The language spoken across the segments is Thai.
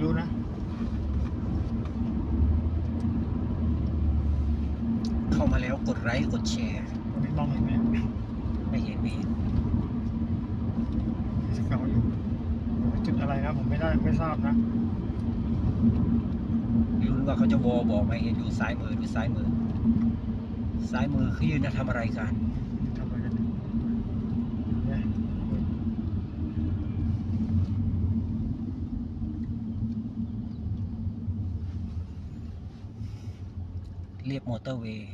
อะไรไม่รู้นะ เข้ามาแล้วกดไลค์กดแชร์ไม่มองเห็นไหมไม่เห็นไม่เห็นสเกาอยู่จุดอะไรนะ ผมไม่ได้ไม่ทราบนะลุ้นว่าเขาจะวอบอกไหมเห็นดูซ้ายมือดูซ้ายมือ ซ้ายมือเขายืนนะทำอะไรกัน ทำอะไรกันเนี่ย เรียบมอเตอร์เวย์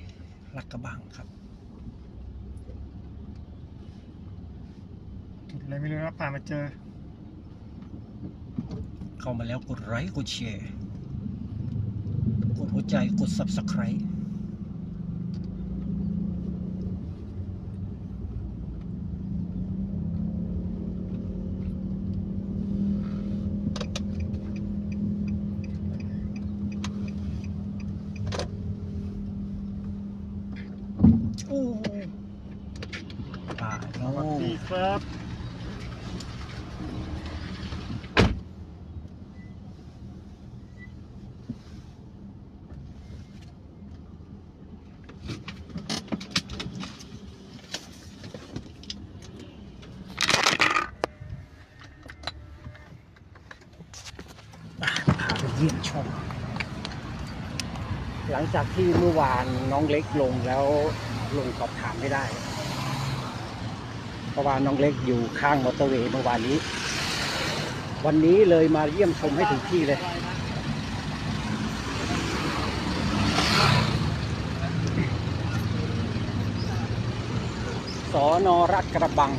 ลัดกระบังครับจุดอะไรไม่รู้นะผ่านมาเจอ เข้ามาแล้วกดไลค์กดแชร์กดหัวใจกด subscribe โอ้ป่าโน่ สวัสดีครับพาไปเยี่ยมชม หลังจากที่เมื่อวานน้องเล็กลงแล้วลงสอบถามไม่ได้ ราะว่าน้องเล็กอยู่ข้างมอเตอร์เวย์เมื่อวานนี้ วันนี้เลยมาเยี่ยมชมให้ถึงที่เลย สอนอรัฐกระบัง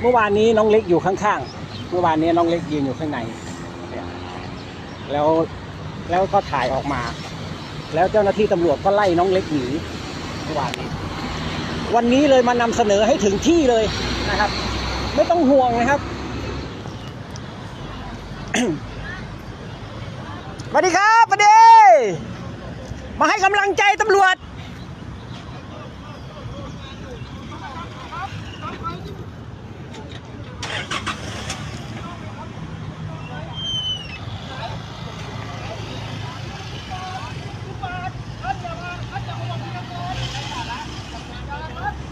เมื่อวานนี้น้องเล็กอยู่ข้างๆ เมื่อวานนี้น้องเล็กยืนอยู่ข้างใน แล้วแล้วก็ถ่ายออกมา แล้วเจ้าหน้าที่ตำรวจก็ไล่น้องเล็กหนี เมื่อวานนี้ วันนี้เลยมานำเสนอให้ถึงที่เลยนะครับ ไม่ต้องห่วงนะครับสวัสดีครับสวัสดีมาให้กำลังใจตำรวจ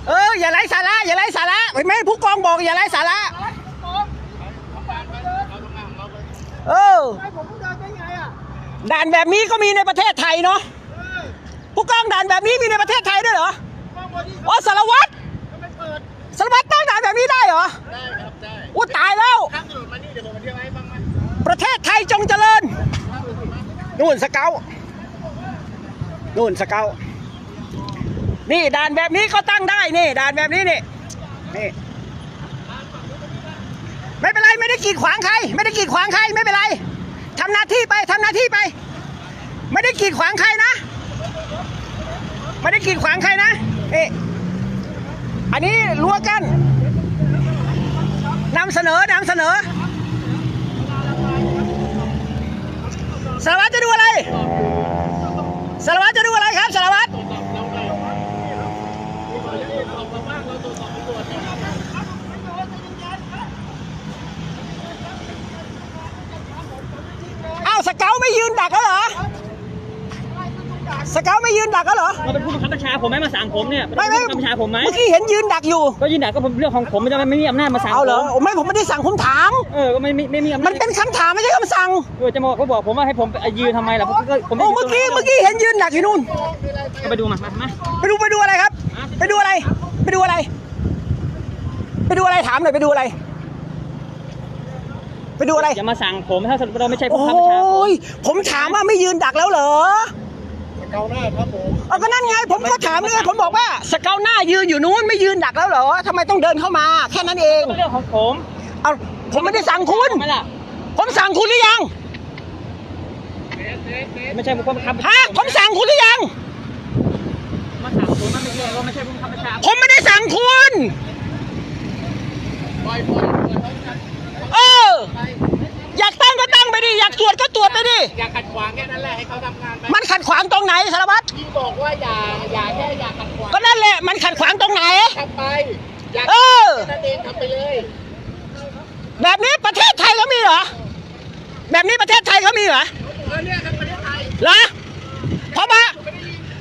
เอออย่าไร้สาระอย่าไร้สาระ เห็นไหมผู้กองบอกอย่าไร้สาระเออด่านแบบนี้ก็มีในประเทศไทยเนาะผู้กองด่านแบบนี้มีในประเทศไทยด้วยเหรออ๋อสารวัตรสารวัตรตั้งด่านแบบนี้ได้เหรอได้ครับได้อู้ตายแล้วข้ามถนนมานี่เดี๋ยวผมมาเที่ยวให้บ้างไหมประเทศไทยจงเจริญนู่นสเกานู่นสเกานี่ด่านแบบนี้ก็ตั้งได้นี่ด่านแบบนี้นี่ นี่ไม่เป็นไรไม่ได้กีดขวางใคร ไม่ได้กีดขวางใครไม่เป็นไรทำหน้าที่ไปทำหน้าที่ไป ไม่ได้กีดขวางใครนะ ไม่ได้กีดขวางใครนะเอ๊ะอันนี้รั้วกั้นนำเสนอนำเสนอสารวัตรจะดูอะไรสารวัตรจะดูอะไรครับสารวัตรอ้าวส เกลไม่ยืนดักแล้วเหรอสเกลไม่ยืนดักแล้วเหรอเราเป็นผู้บังคับบัญชาผมไหมมาสั่งผมเนี่ยไม่เป็นไม่ผู้บังคับบัญชาผมไหมเมื่อกี้เห็นยืนดักอยู่ ก็ยืนด่าก็ผมเรื่องของผมไม่ได้ไม่มีอำนาจมาสั่งเอาเหรอผมโอ้ไม่ผมไม่ได้สั่งผมถามเออก็ไม่ไม่ไม่มีอำนาจมันเป็นคำถามไม่ใช่คำสั่งเออจะมาบอกเขาบอกผมว่าให้ผมไปยืนทำไมล่ะผมก็ผมโอ้เมื่อกี้เมื่อกี้เห็นยืนดักอยู่นู่นก็ไปดูมามามาไปดูไปดูอะไรครับ ไปดูอะไร ไปดูอะไร ไปดูอะไรถามหน่อยไปดูอะไร ไปดูอะไร อย่ามาสั่งผมถ้าเราไม่ใช่ผู้โอ้บังคับบัญชาผมยผมถามว่าไม่ยืนดักแล้วเหรอเกาหน้าครับผมเอาก็นั่นไง ผมก็ถามเลยผมบอกว่าสเกลหน้ายืนอยู่นู้นไม่ยืนดักแล้วเหรอทำไมต้องเดินเข้ามาแค่นั้นเองก็เรื่องของผมเอาผมไม่ได้สั่งคุณ ทำไมล่ะ ผมสั่งคุณหรือยังไม่ใช่ผู้บังคับบัญชาฮะผมสั่งคุณหรือยัง มาสั่งผมมันไม่ใช่ว่าไม่ใช่ผู้บังคับบัญชาผมไม่ได้สั่งคุณ ปล่อยปล่อยปล่อยเขาจัด ดิ อย่าขัดขวางแค่นั้นแหละให้เขาทำงานไปมันขัดขวางตรงไหนสารวัตร พี่บอกว่าอย่าอย่าแค่อย่าขัดขวางก็นั่นแหละ มันขัดขวางตรงไหน ทำไปอย่าเออ แค่นั้นเองทำไปเลยแบบนี้ประเทศไทยเขามีเหรอ แบบนี้ประเทศไทยเขามีเหรอเออเนี่ยครับประเทศไทยเหรอเพราะว่า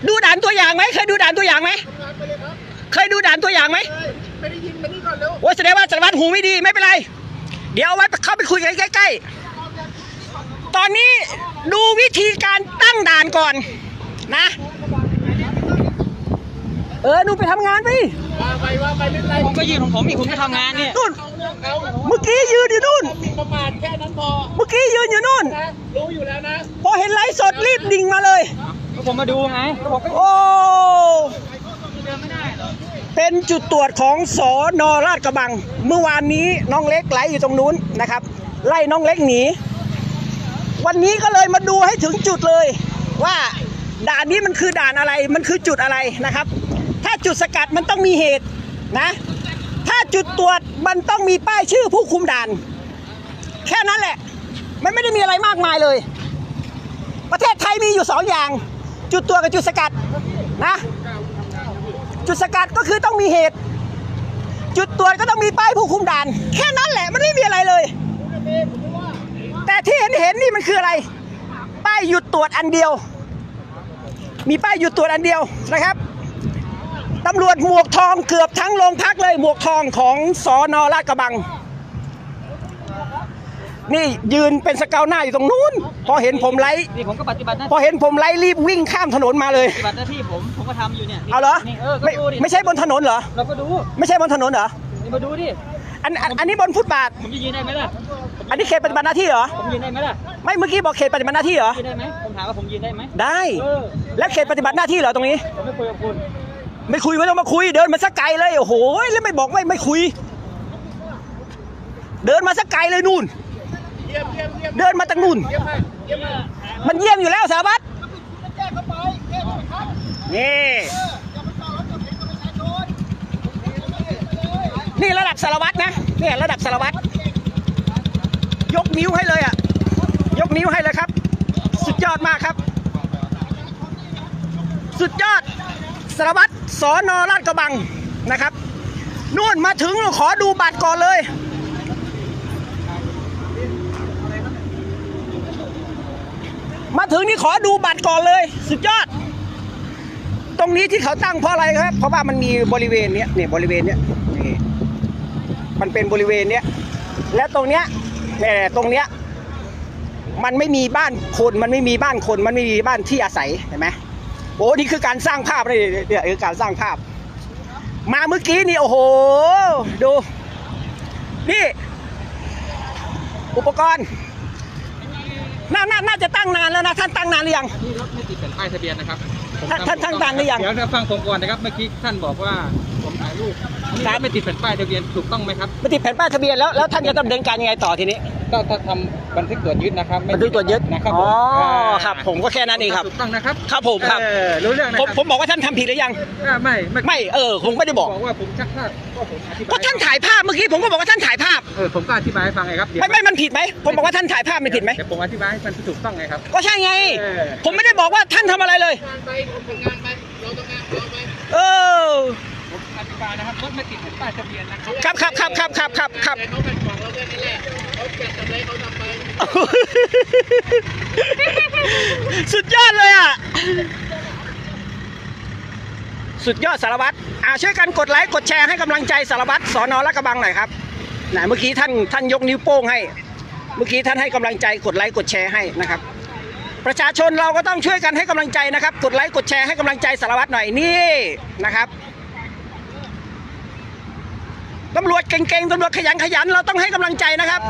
ดูด่านตัวอย่างไหมเคยดูด่านตัวอย่างไหม ทำงานไปเลยครับเคยดูด่านตัวอย่างไหมเฮ้ยไม่ได้ยินมานี่ก่อนเร็ว โอ้ยแสดงว่าสารวัตรหูไม่ดีไม่เป็นไร เดี๋ยวเอาไว้เข้าไปคุยกันใกล้ๆ ตอนนี้ดูวิธีการตั้งด่านก่อนนะ เออหนูไปทำงานไปว่าไปว่าไปไม่เป็นไรผมก็ยืนของผมอีกคุณก็ทำงานเนี่ยนู่นเอาเมื่อกี้ยืนอยู่นู่นหมิ่นประมาทแค่นั้นพอเมื่อกี้ยืนอยู่นู่น นะรู้อยู่แล้วนะพอเห็นไลฟ์สดรีบดิ่งมาเลย ก็ผมมาดูไงก็บอกโอ้ เป็นจุดตรวจของสอนอราชกระบัง เมื่อวานนี้น้องเล็กไหลอยู่ตรงนู้นนะครับ ไล่น้องเล็กหนี วันนี้ก็เลยมาดูให้ถึงจุดเลย ว่าด่านนี้มันคือด่านอะไร มันคือจุดอะไรนะครับ ถ้าจุดสกัดมันต้องมีเหตุนะ ถ้าจุดตรวจมันต้องมีป้ายชื่อผู้คุมด่าน แค่นั้นแหละ มันไม่ได้มีอะไรมากมายเลย ประเทศไทยมีอยู่สองอย่าง จุดตรวจกับจุดสกัดนะ จุดสกัดก็คือต้องมีเหตุ จุดตรวจก็ต้องมีป้ายผู้คุมด่าน แค่นั้นแหละมันไม่มีอะไรเลย แต่ที่เห็นเห็นๆนี่มันคืออะไร ป้ายหยุดตรวจอันเดียว มีป้ายหยุดตรวจอันเดียวนะครับตำรวจหมวกทองเกือบทั้งโรงพักเลยหมวกทองของสอนอลาดกระบัง นี่ยืนเป็นสเกาหน้าอยู่ตรงนู้น พอเห็นผมไล่นี่ผมก็ปฏิบัติหน้าพอเห็นผมไล่รีบวิ่งข้ามถนนมาเลย ปฏิบัติหน้าที่ผมผมก็ทำอยู่เนี่ยเอาเหรอนี่เออก็ไม่ดูดิไม่ใช่บนถนนเหรอ เราก็ดูไม่ใช่บนถนนเหรอ นี่มาดูดิอันอันอันนี้บนฟุตบาท ผมจะยืนได้ไหมล่ะ อันนี้เขตปฏิบัติหน้าที่เหรอ ผมยืนได้ไหมล่ะไม่เมื่อกี้บอกเขตปฏิบัติหน้าที่เหรอ ยืนได้ไหมผมถามว่าผมยืนได้ไหมได้ เออแล้วเขตปฏิบัติหน้าที่เหรอตรงนี้ ผมไม่คุยกับคุณไม่คุยไม่ต้องมาคุย เดินมาสักไกลเลย โอ้โห แล้วไม่บอกไม่ไม่คุย เดินมาสักไกลเลยนู่นเยี่ยมเยี่ยมเยี่ยมเดินมาจากนู่นเยี่ยมมากเยี่ยมมากมันเยี่ยมอยู่แล้วสารวัตรแจ้งเข้าไปแจ้งเข้าไปครับนี่นี่ระดับสารวัตรนะเนี่ยระดับสารวัตร ยกนิ้วให้เลยอะ ยกนิ้วให้เลยครับ สุดยอดมากครับ สุดยอดสารวัตรสอนอลาดกระบังนะครับนู่นมาถึงขอดูบัตรก่อนเลย มาถึงนี่ขอดูบัตรก่อนเลย สุดยอด ตรงนี้ที่เขาตั้งเพราะอะไรครับ เพราะว่ามันมีบริเวณเนี้ยเนี่ยบริเวณเนี้ยนี่มันเป็นบริเวณเนี้ยและตรงเนี้ย เนี่ยตรงเนี้ยมันไม่มีบ้านคนมันไม่มีบ้านคนมันไม่มีบ้านที่อาศัยเห็นไหมโอ้นี่คือการสร้างภาพเลยเนี่ยคือการสร้างภาพ มาเมื่อกี้นี่โอ้โห ดู นี่ อุปกรณ์น่าน่าน่าจะตั้งนานแล้วนะท่านตั้งนานหรือยังนี่รถไม่ติดแผ่นป้ายทะเบียนนะครับผมท่านทำท่านถูกต้องท่านหรือยังเดี๋ยวฟังผมก่อนนะครับเมื่อกี้ท่านบอกว่า ผมถ่ายรูปครับไม่ติดแผ่นป้ายทะเบียนถูกต้องไหมครับมาติดแผ่นป้ายทะเบียนแล้วแล้วท่านจะดำเนินการยังไงต่อทีนี้ก็ถ้าทำบันทึกตรวจยึดนะครับไม่บันทึกตรวจยึดนะครับอ๋อผมาครับ ผมก็แค่นั้นเองครับถูกต้องนะครับครับผมครับเออรู้เรื่องนะผมครับผมบอกว่าท่านทำผิดหรือยังอ่าไม่ไม่ไม่เออผมไม่ได้บอกบอกว่าผมชักพลาดก็ผมอธิบายก็ท่านถ่ายภาพเมื่อกี้ผมก็บอกว่าท่านถ่ายภาพเออผมก็อธิบายให้ฟังไงครับเดี๋ยวไม่ไม่มันผิดไหมผมบอกว่าท่านถ่ายภาพมันผิดไหมเดี๋ยวผมอธิบายให้มันถูกต้องไงครับก็ใช่ไงเออผมไม่ได้บอกว่าท่านทำอะไรเลยงานไปทำงานไปเราต้องงานเราไปเออผมอธิ บายนะครับรถไม่ติดแผ่นป้ายทะเบียนนะครับครับครับครับครับครับครับครับแต่เขาเป็นของเราแค่นั้นแหละเขาจะทำอะไรเขาทำไปสุดยอดเลยอะ สุดยอดสารวัตรอ่าช่วยกันกดไลค์กดแชร์ให้กำลังใจสารวัตรสอนอละกระบังหน่อยครับไหนเมื่อกี้ท่านท่านยกนิ้วโป้งให้ เมื่อกี้ท่านให้กำลังใจกดไลค์กดแชร์ให้นะครับ ประชาชนเราก็ต้องช่วยกันให้กำลังใจนะครับ กดไลค์กดแชร์ให้กำลังใจสารวัตรหน่อยนี่นะครับ ตำรวจเก่งๆตำรวจขยันขยันเราต้องให้กำลังใจนะครับ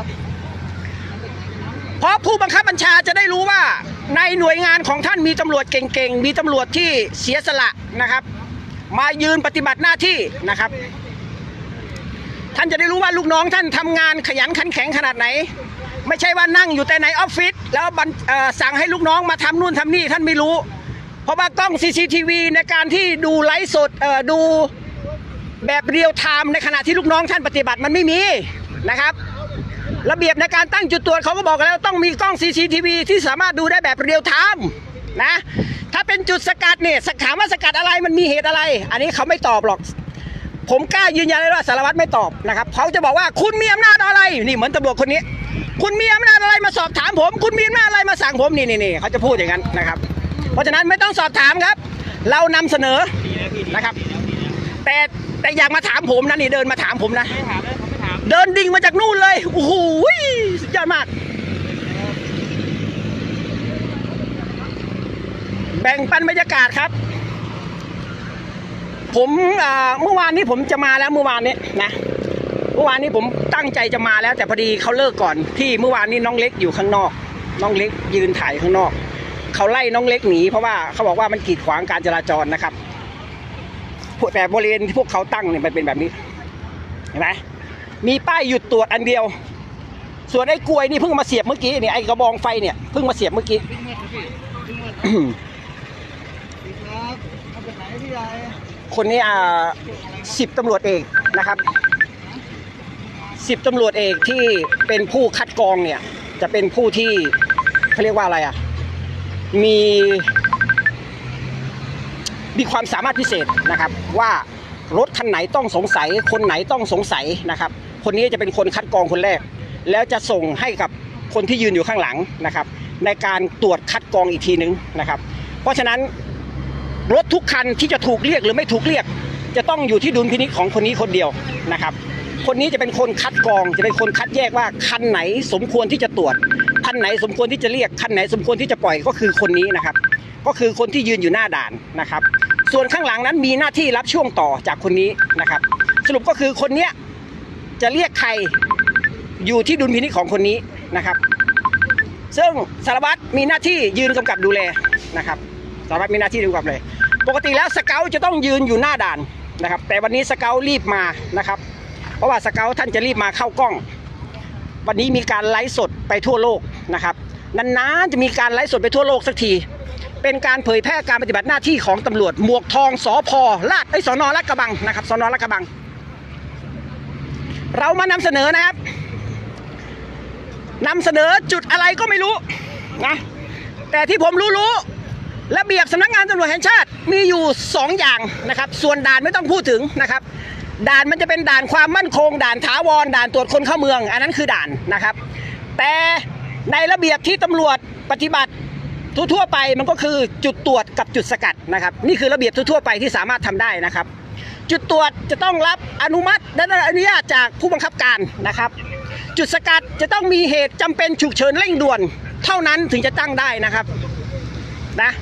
เพราะผู้บังคับบัญชาจะได้รู้ว่า ในหน่วยงานของท่านมีตำรวจเก่งๆ มีตำรวจที่เสียสละนะครับ มายืนปฏิบัติหน้าที่นะครับ ท่านจะได้รู้ว่าลูกน้องท่านทำงานขยันขันแข็งขนาดไหน ไม่ใช่ว่านั่งอยู่แต่ในออฟฟิศแล้วบันสั่งให้ลูกน้องมาทำนู่นทำนี่ท่านไม่รู้ เพราะว่ากล้อง CCTV ในการที่ดูไลฟ์สดดู แบบเรียลไทม์ในขณะที่ลูกน้องท่านปฏิบัติมันไม่มีนะครับ ระเบียบในการตั้งจุดตรวจเขาก็บอกกันแล้วต้องมีกล้อง CCTV ที่สามารถดูได้แบบเรียลไทม์นะถ้าเป็นจุดสกัดเนี่ยถามว่าสกัดอะไรมันมีเหตุอะไร อันนี้เขาไม่ตอบหรอก ผมกล้ายืนยันเลยว่าสารวัตรไม่ตอบนะครับเขาจะบอกว่าคุณมีอำนาจอะไรนี่เหมือนตำรวจคนนี้ คุณมีอำนาจอะไรมาสอบถามผม คุณมีอำนาจอะไรมาสั่งผมนี่นี่นี่เขาจะพูดอย่างนั้นนะครับ เพราะฉะนั้นไม่ต้องสอบถามครับ เรานำเสนอนะครับ แต่แต่อยากมาถามผมนะนี่เดินมาถามผมนะ ไม่ถามเลยผมไม่ถามเดินดิ่งมาจากนู่นเลยโอ้โหสุดยอดมาก แบ่งปันบรรยากาศครับ ผมอ่าเมื่อวานนี้ผมจะมาแล้วเมื่อวานนี้นะเมื่อวานนี้ผมตั้งใจจะมาแล้ว แต่พอดีเขาเลิกก่อนที่เมื่อวานนี้น้องเล็กอยู่ข้างนอก น้องเล็กยืนถ่ายข้างนอกเขาไล่น้องเล็กหนีเพราะว่าเขาบอกว่ามันกีดขวางการจราจรนะครับพวก แต่บริเวณที่พวกเขาตั้งเนี่ยมันเป็นแบบนี้เห็นไหมมีป้ายหยุดตรวจอันเดียว ส่วนไอ้กลวยนี่เพิ่งมาเสียบเมื่อกี้เนี่ยไอ้กระบองไฟเนี่ยเพิ่งมาเสียบเมื่อกี้คนนี้อ่าสิบตำรวจเอกนะครับสิบตำรวจเอกที่เป็นผู้คัดกรองเนี่ย จะเป็นผู้ที่เขาเรียกว่าอะไรอะ มี มีความสามารถพิเศษนะครับ ว่ารถคันไหนต้องสงสัย คนไหนต้องสงสัยนะครับ คนนี้จะเป็นคนคัดกรองคนแรก แล้วจะส่งให้กับคนที่ยืนอยู่ข้างหลังนะครับ ในการตรวจคัดกรองอีกทีนึงนะครับ เพราะฉะนั้นรถทุกคันที่จะถูกเรียกหรือไม่ถูกเรียก จะต้องอยู่ที่ดุลพินิจของคนนี้คนเดียวนะครับ คนนี้จะเป็นคนคัดกรองจะเป็นคนคัดแยกว่าคันไหนสมควรที่จะตรวจคันไหนสมควรที่จะเรียกคันไหนสมควรที่จะปล่อยก็คือคนนี้นะครับ ก็คือคนที่ยืนอยู่หน้าด่านนะครับ ส่วนข้างหลังนั้นมีหน้าที่รับช่วงต่อจากคนนี้นะครับ สรุปก็คือคนเนี้ยจะเรียกใครอยู่ที่ดุลพินิจของคนนี้นะครับ ซึ่งสารวัตรมีหน้าที่ยืนกำกับดูแลนะครับสารวัตรมีหน้าที่ดูกำกับเลย ปกติแล้วสเกลจะต้องยืนอยู่หน้าด่านนะครับ แต่วันนี้สเกลรีบมานะครับ เพราะว่าสเกลท่านจะรีบมาเข้ากล้อง วันนี้มีการไลฟ์สดไปทั่วโลกนะครับนานๆจะมีการไลฟ์สดไปทั่วโลกสักที เป็นการเผยแพร่การปฏิบัติหน้าที่ของตำรวจหมวกทองสอพอลาดไอ้สอนอลาดกระบังนะครับสอนอลาดกระบัง เรามานำเสนอนะครับนำเสนอจุดอะไรก็ไม่รู้นะแต่ที่ผมรู้ๆระเบียบสำนักงานตำรวจแห่งชาติมีอยู่ 2 อย่างนะครับ ส่วนด่านไม่ต้องพูดถึงนะครับ ด่านมันจะเป็นด่านความมั่นคง ด่านถาวร ด่านตรวจคนเข้าเมือง อันนั้นคือด่านนะครับ แต่ในระเบียบที่ตำรวจปฏิบัติ ทั่วๆไปมันก็คือจุดตรวจกับจุดสกัดนะครับ นี่คือระเบียบทั่วๆไปที่สามารถทำได้นะครับ จุดตรวจจะต้องรับอนุมัติและอนุญาตจากผู้บังคับการนะครับ จุดสกัดจะต้องมีเหตุจำเป็นฉุกเฉินเร่งด่วน เท่านั้นถึงจะตั้งได้นะครับนะ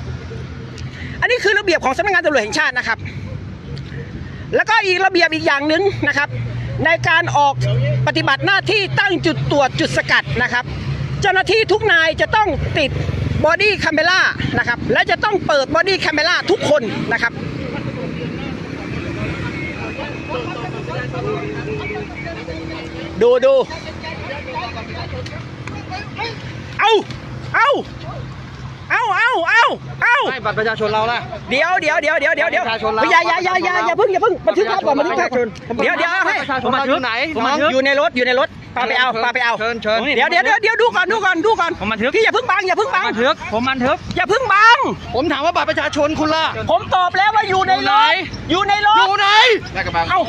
อันนี้คือระเบียบของสำนักงานตำรวจแห่งชาตินะครับ แล้วก็อีกระเบียบอีกอย่างหนึ่งนะครับ ในการออกปฏิบัติหน้าที่ตั้งจุดตรวจจุดสกัดนะครับ เจ้าหน้าที่ทุกนายจะต้องติด บอดี้คาเมล่านะครับ และจะต้องเปิดบอดี้คาเมล่าทุกคนนะครับดูดูเอาเอาเอาเอาเอาเอาไม่บัตรประชาชนเราล่ะเดี๋ยวเดี๋ยวเดี๋ยวเดี๋ยวเดี๋ยวเดี๋ยวประชาชนเราอย่าอย่าอย่าอย่าอย่าเพิ่งอย่าเพิ่งบันทึกภาพก่อนบันทึกภาพก่อนเดี๋ยวเดี๋ยวให้ประชาชนเราอยู่ไหนผมน้องอยู่ในรถอยู่ในรถ พาไปเอาพาไปเอาเชิญเชิญเดี๋ยวเดี๋ยวเดี๋ยวเดี๋ยวดูก่อนดูก่อนดูก่อนผมบันทึกพี่อย่าเพิ่งบังอย่าเพิ่งบังบันทึกผมบันทึกอย่าเพิ่งบัง ผมถามว่าบัตรประชาชนคุณล่ะ ผมตอบแล้วว่าอยู่ในรถอยู่ในรอถยู่ไหนเอ้า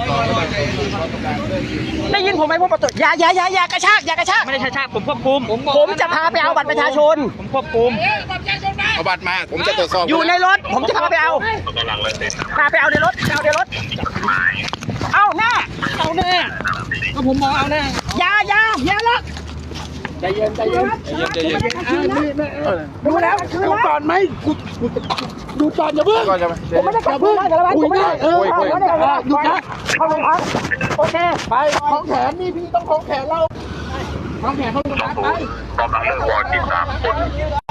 ได้ยินผมไหมผมประตูอย่าอย่าอย่าอย่ากระชากอย่ากระชากไม่ได้ใช่ชาติผมควบคุม ผมจะพาไปเอาบัตรประชาชน ผมควบคุมเอาบัตรมาผมจะตรวจสอบอยู่ในรถ ผมจะพาไปเอาพาไปเอาในรถไปเอาในรถ เอาแน่เอาแน่ ก็ผมมองเอาแน่อย่าอย่าอย่าละใจเย็นใจเย็นใจเย็นดูแล้วคืนแล้วก่อนไหมกูดูก่อนอย่าเพิ่งก่อนจะผมไม่ได้ขับเพื่อนแต่ละวันผมไม่ได้เออคุยคุยไม่ได้หยุดนะเข้าโรงพักโอเคไปของแขนนี่พี่ต้องของแขนเราของแขนเขาดูนะไปกำลังเลิกวอร์ดที่สามคน